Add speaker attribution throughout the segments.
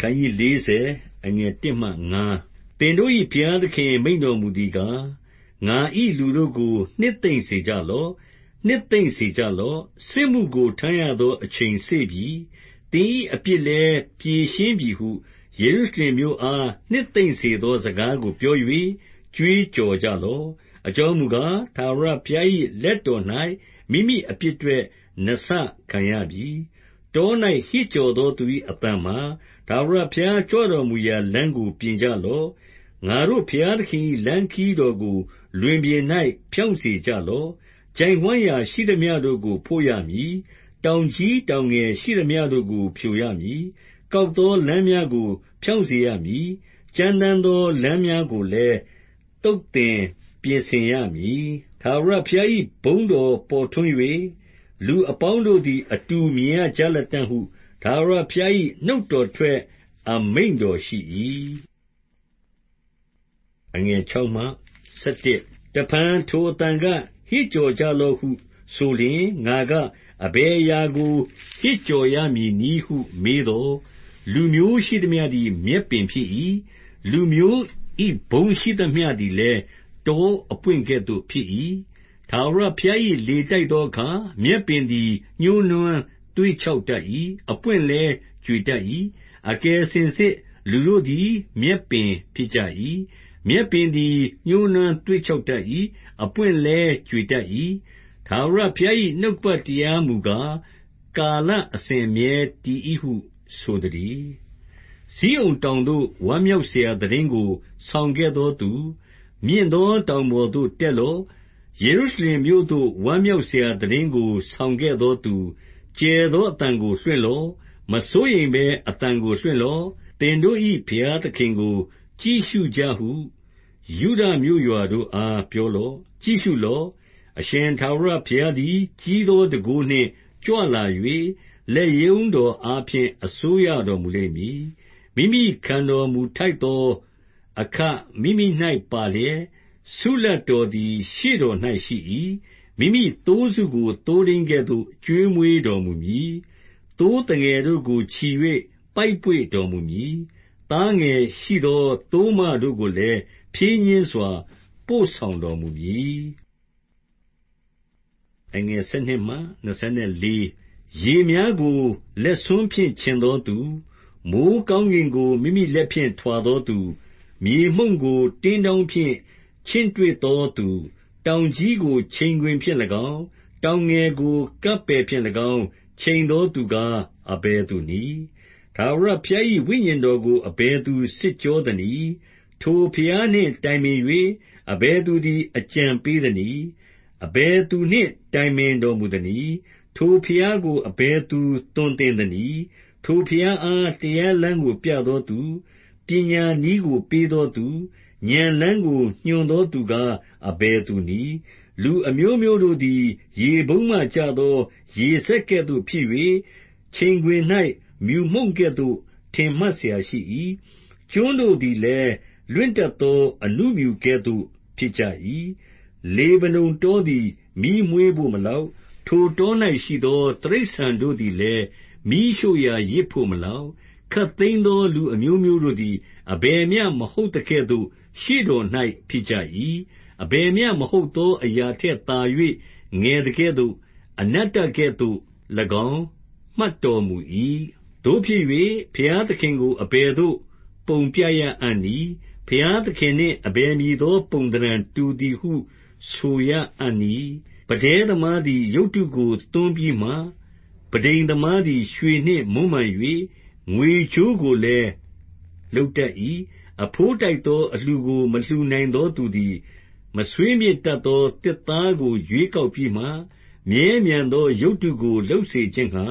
Speaker 1: ခန်းကြီး40အငယ်1မှ5သင်တို့၏ဘုရားသခင် မိန့်တော်မူသည်ကား ငါ၏လူတို့ကို နှစ်သိမ့်စေကြလော့ နှစ်သိမ့်စေကြလော့ စစ်မှုကို ထမ်းရသော အချိန်စေပြီ သင်၏အပြစ်လည်းပြေရှင်းပြီဟု ယေရုရှလင်မြို့အား နှစ်သိမ့်စေသော စကားကို ပြော၍ကြွေးကြော်ကြလော့ အကြောင်းမူကား ထာဝရဘုရား၏လက်တော်၌မိမိအပြစ်အတွက်နစခံရပြီ တော၌ဟစ်ကြော်သောသူ၏အသံမှာ၊ထာဝရဘုရားကြွတော်မူရာလမ်းကို ပြင်ကြလော့။ငါတို့ဘုရားသခင်၏လမ်းခရီးတော်ကို လွင်ပြင်၌ဖြောင့်စေကြလော့။ချိုင့်ဝှမ်းရာရှိသမျှတို့ကို ဖို့ရမည်။တောင်ကြီးတောင်ငယ်ရှိသမျှတို့ကို ဖြိုရမည်။ကောက်သောလမ်းများကို ဖြောင့်စေရမည်။ကြမ်းတမ်းသော လမ်းများကိုလည်း သုတ်သင်ပြင်ဆင်ရမည်။ထာဝရဘုရား၏ဘုန်းတော်ပေါ်ထွန်း၍ လူအပေါင်းတို့သည် အတူမြင်ရကြလတံ့ဟု ထာဝရဘုရား၏နှုတ်တော်ထွက် အမိန့်တော်ရှိ၏။တဖန် ထိုအသံက၊ဟစ်ကြော်ကြလော့ဟု ဆိုလျှင်၊ငါက အဘယ်အရာကို ဟစ်ကြော်ရမည်နည်းဟု မေးသော်၊လူမျိုးရှိသမျှသည် မြက်ပင်ဖြစ်၏။လူမျိုး၏ဘုန်းရှိသမျှသည်လည်း တောအပွင့်ကဲ့သို့ ဖြစ်၏။ ထာဝရဘုရား၏လေတိုက်သောအခါ မြက်ပင်သည် ညှိုးနွမ်းသွေ့ခြောက်တတ်၏။အပွင့်လည်း ကြွေတတ်၏။အကယ်စင်စစ် လူတို့သည် မြက်ပင်ဖြစ်ကြ၏။မြက်ပင်သည် ညှိုးနွမ်းသွေ့ခြောက်တတ်၏။အပွင့်လည်း ကြွေတတ်၏။ထာဝရဘုရား၏နှုတ်ကပတ်တရားမူကား၊ကာလအစဉ်အမြဲတည်၏ဟု ဆိုသတည်း။ဇိအုန်တောင်သို့ ဝမ်းမြောက်စရာသိတင်းကို ဆောင်ခဲ့သောသူ၊မြင့်သောတောင်ပေါ်သို့ တက်လော့။ ယေရုရှလင်မြို့သို့ ဝမ်းမြောက်စရာသိတင်းကို ဆောင်ခဲ့သောသူ၊ကျယ်သောအသံကို လွှင့်လော့။မစိုးရိမ်ဘဲ အသံကို လွှင့်လော့။သင်တို့၏ဘုရားသခင်ကို ကြည့်ရှုကြဟု ယုဒမြို့ရွာတို့အား ပြောလော့။ကြည့်ရှုလော့။အရှင်ထာဝရဘုရားသည် ကြီးသောတန်ခိုးနှင့် ကြွလာ၍၊လက်ရုံးတော်အားဖြင့် အစိုးရတော်မူလိမ့်မည်။မိမိခံတော်မူထိုက်သောအခ မိမိ၌ပါလျက်၊ ဆုလပ်တော်သည် ရှေ့တော်၌ရှိ၏။မိမိသိုးစုကို သိုးထိန်းကဲ့သို့ ကျွေးမွေးတော်မူမည်။သိုးသငယ်တို့ကို ချီ၍ပိုက်ပွေ့တော်မူမည်။သားငယ်ရှိသော သိုးမတို့ကိုလည်း ဖြည်းညှင်းစွာ ပို့ဆောင်တော်မူမည်။ရေများကို လက်ဆွန်းဖြင့် ခြင်သောသူ၊မိုဃ်းကောင်းကင်ကို မိမိလက်ဖြင့် ထွာသောသူ၊မြေမှုန့်ကို တင်းတောင်းဖြင့် ချင့်တွက်သောသူ၊တောင်ကြီးကို ချိန်ခွင်ဖြင့်၎င်း၊တောင်ငယ်ကို ကပ်ပယ်ဖြင့်၎င်း ချိန်သောသူကား အဘယ်သူနည်း။ထာဝရဘုရား၏ဝိညာဉ်တော်ကို အဘယ်သူ စစ်ကြောသနည်း။ထိုဘုရားနှင့်တိုင်ပင်၍အဘယ်သူသည် အကြံပေးသနည်း။အဘယ်သူနှင့် တိုင်ပင်တော်မူသနည်း။ထိုဘုရားကို အဘယ်သူ သွန်သင်သနည်း။ထိုဘုရားအား တရားလမ်းကို ပြသောသူ၊ပညာနည်းကို ပေးသောသူ၊ ဥာဏ်လမ်းကို ညွှန်သောသူကား အဘယ်သူနည်း။လူအမျိုးမျိုးတို့သည် ရေပုံးမှကျသော ရေစက် ကဲ့သို့ဖြစ်၍၊ချိန်ခွင်၌မြူမှုန့်ကဲ့သို့ ထင်မှတ်စရာရှိ၏။ကျွန်းတို့သည်လည်း လွင့်တတ်သော အဏုမြူကဲ့သို့ ဖြစ်ကြ၏။လေဗနုန်တောသည် မီးမွေးဘို့မလောက်။ထိုတော၌ရှိသော တိရစ္ဆာန်တို့သည်လည်း မီးရှို့ရာယဇ်ဘို့ မလောက်။ခပ်သိမ်းသော လူအမျိုးမျိုးတို့သည် အဘယ်မျှ မဟုတ်သကဲ့သို့ ရှေ့တော်၌ဖြစ်ကြ၏။အဘယ်မျှမဟုတ်သောအရာထက်သာ၍ငယ်သကဲ့သို့၊အနတ္တကဲ့သို့၎င်း မှတ်တော်မူ၏။သို့ဖြစ်၍ဘုရားသခင်ကို အဘယ်သို့ ပုံပြရအံ့နည်း။ဘုရားသခင်နှင့် အဘယ်မည်သော ပုံသဏ္ဌာန်တူသည်ဟု ဆိုရအံ့နည်း။ပန်းတဉ်းသမားသည် ရုပ်တုကို သွန်းပြီးမှ၊ပန်းထိမ်သမားသည် ရွှေနှင့်မွမ်းမံ၍ငွေကြိုးကိုလည်း လုပ်တတ်၏။ အဘိုးထိုက်သော အလှူကို မလှူနိုင်သောသူသည် မဆွေးမြေ့တတ်သော သစ်သားကို ရွေးကောက်ပြီးမှ၊မြဲမြံသော ရုပ်တုကို လုပ်စေခြင်းငှါ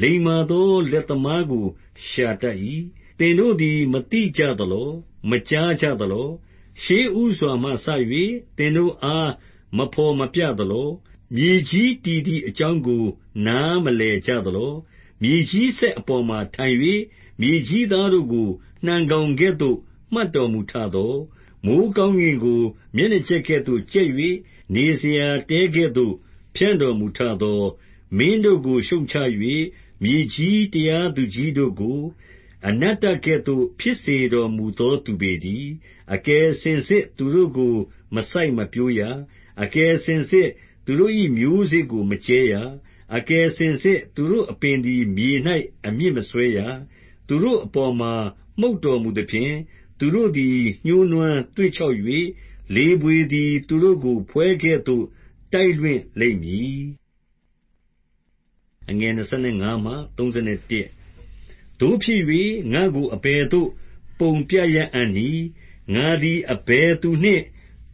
Speaker 1: လိမ္မာသော လက်သမားကို ရှာတတ်၏။သင်တို့သည် မသိကြသလော။မကြားကြသလော။ရှေ့ဦးစွာမှစ၍သင်တို့အား မဘော်မပြသလော။မြေကြီးတည်သည်အကြောင်းကို နားမလည်ကြသလော။မြေကြီးစက်အပေါ်မှာထိုင်၍မြေကြီးသားတို့ကို နှံကောင်ကဲ့သို့ မှတ်တော်မူထသော၊မိုဃ်းကောင်းကင်ကို မျက်နှာကြက်ကဲ့သို့ ကြက်၍နေစရာတဲကဲ့သို့ ဖြန့်တော်မူထသော၊မင်းတို့ကို ရှုတ်ချ၍မြေကြီးတရားသူကြီးတို့ကို အနတ္တကဲ့သို့ ဖြစ်စေတော်မူသောသူပေတည်း။အကယ်စင်စစ်သူတို့ကို မစိုက်မပျိုးရ။အကယ်စင်စစ် သူတို့၏မျိုးစေ့ကို မကြဲရ။အကယ်စင်စစ် သူတို့အပင်သည် မြေ၌အမြစ်မစွဲရ။သူတို့အပေါ်မှာ မှုတ်တော်မူသဖြင့်၊ သူတို့သည် ညှိုးနွမ်းသွေ့ခြောက်၍၊လေဘွေသည် သူတို့ကို ဖွဲကဲ့သို့ တိုက်လွှင့်လိမ့်မည်။သို့ဖြစ်၍၊ငါ့ကို အဘယ်သို့ ပုံပြရအံ့နည်း။ငါသည် အဘယ်သူနှင့်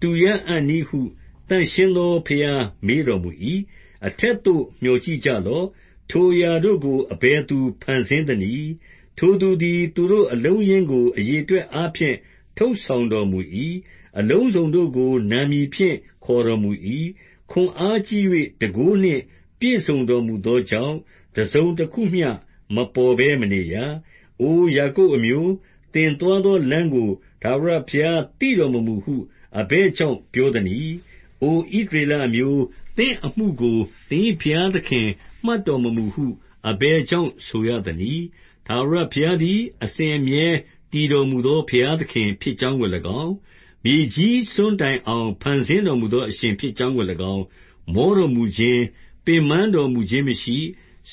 Speaker 1: တူရအံ့နည်းဟု သန့်ရှင်းသော ဘုရားမေးတော်မူ၏။အထက်သို့ မျှော်ကြည့်ကြလော့။ထိုအရာတို့ကို အဘယ်သူ ဖန်ဆင်းသနည်း။ ထိုသူသည် သူတို့အလုံးအရင်းကို အရေအတွက်အားဖြင့် ထုတ်ဆောင်တော်မူ၏။အလုံးစုံတို့ကို နာမည်ဖြင့် ခေါ်တော်မူ၏။ခွန်အားကြီး၍တန်ခိုးနှင့် ပြည့်စုံတော်မူသောကြောင့်၊တစုံတခုမျှ မပေါ်ဘဲမနေရ။အိုယာကုပ်အမျိုး၊သင်သွားသောလမ်းကို ထာဝရဘုရားသိတော်မမူဟု အဘယ်ကြောင့် ပြောသနည်း။အိုဣသရေလအမျိုး၊သင့်အမှုကို သင်၏ဘုရားသခင် မှတ်တော်မမူဟု အဘယ်ကြောင့် ဆိုရသနည်း။ ထာဝရဘုရားသည် အစဉ်အမြဲ တည်တော်မူသော ဘုရားသခင်ဖြစ်ကြောင်းကို၎င်း၊မြေကြီးစွန်းတိုင်အောင် ဖန်ဆင်းတော်မူသော အရှင်ဖြစ်ကြောင်းကို၎င်း မောတော်မူခြင်း၊ပင်ပန်းတော်မူခြင်းမရှိ၊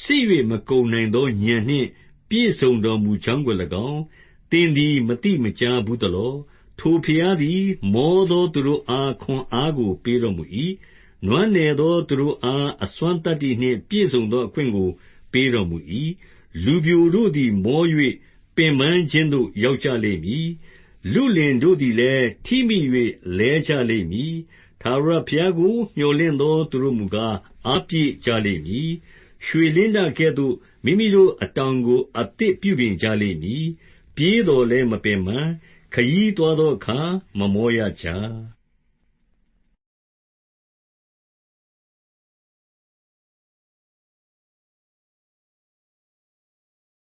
Speaker 1: စစ်၍မကုန်နိုင်သော ဥာဏ်နှင့် ပြည့်စုံတော်မူကြောင်းကို၎င်း သင်သည် မသိမကြားဘူးသလော။ထိုဘုရားသည် မောသောသူတို့အား ခွန်အားကို ပေးတော်မူ၏။နွမ်းနယ်သောသူတို့အား အစွမ်းသတ္တိနှင့် ပြည့်စုံသော အခွင့်ကို ပေးတော်မူ၏။ လူပျိုတို့သည် မော၍ပင်ပန်းခြင်းသို့ ရောက်ကြလိမ့်မည်။လုလင်တို့သည်လည်း ထိမိ၍လဲကြလိမ့်မည်။ထာဝရဘုရားကို မြော်လင့်သော သူတို့မူကား အားပြည့်ကြလိမ့်မည်။ရွှေလင်းတကဲ့သို့ မိမိတို့အတောင်ကို အသစ်ပြုပြင်ကြလိမ့်မည်။ပြေးသော်လည်း မပင်ပန်း၊ခရီးသွားသောအခါ မမောရကြ။